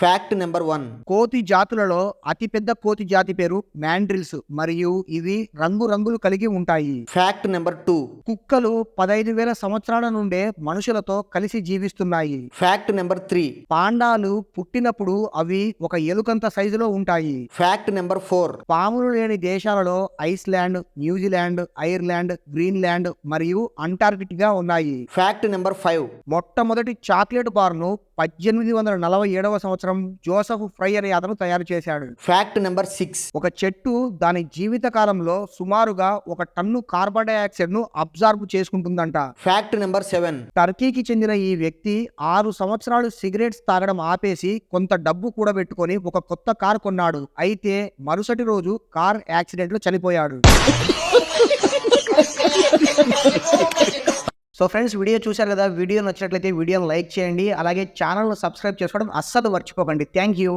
Fact number one కోతి జాతులలో అతిపెద్ద కోతి జాతి పేరు మ్యాండ్రిల్స్ మరియు ఇవి రంగురంగులు కలిగి ఉంటాయి. ఫ్యాక్ట్ నెంబర్ టూ కుక్కలు పదైదు వేల సంవత్సరాల నుండే మనుషులతో కలిసి జీవిస్తున్నాయి. ఫ్యాక్ట్ నెంబర్ త్రీ పాండాలు పుట్టినప్పుడు అవి ఒక ఎలుకంత సైజులో ఉంటాయి. ఫ్యాక్ట్ నెంబర్ ఫోర్ పాములు లేని దేశాలలో Iceland New Zealand Ireland Greenland మరియు అంటార్కిటికా ఉన్నాయి. ఫ్యాక్ట్ నెంబర్ ఫైవ్ మొట్టమొదటి చాక్లెట్ బార్ను పద్దెనిమిది వందల నలభై ఏడవ సంవత్సరం జోసఫ్ ఫ్రై అనే అతను తయారు చేశాడు. ఫ్యాక్ట్ నెంబర్ సిక్స్ ఒక చెట్టు దాని జీవిత కాలంలో సుమారుగా ఒక టన్ను కార్బన్ డైఆక్సైడ్ను అబ్జార్బ్ చేసుకుంటుందంట. ఫ్యాక్ట్ నెంబర్ సెవెన్ టర్కీకి చెందిన ఈ వ్యక్తి ఆరు సంవత్సరాలు సిగరెట్స్ తాగడం ఆపేసి కొంత డబ్బు కూడబెట్టుకొని ఒక కొత్త కార్ కొన్నాడు. అయితే మరుసటి రోజు కార్ యాక్సిడెంట్లో చనిపోయాడు. సో ఫ్రెండ్స్ వీడియో చూశారు కదా? వీడియో నచ్చినట్లయితే వీడియోని లైక్ చేయండి. అలాగే ఛానల్ను సబ్స్క్రైబ్ చేసుకోవడం అస్సలు మర్చిపోకండి. Thank you.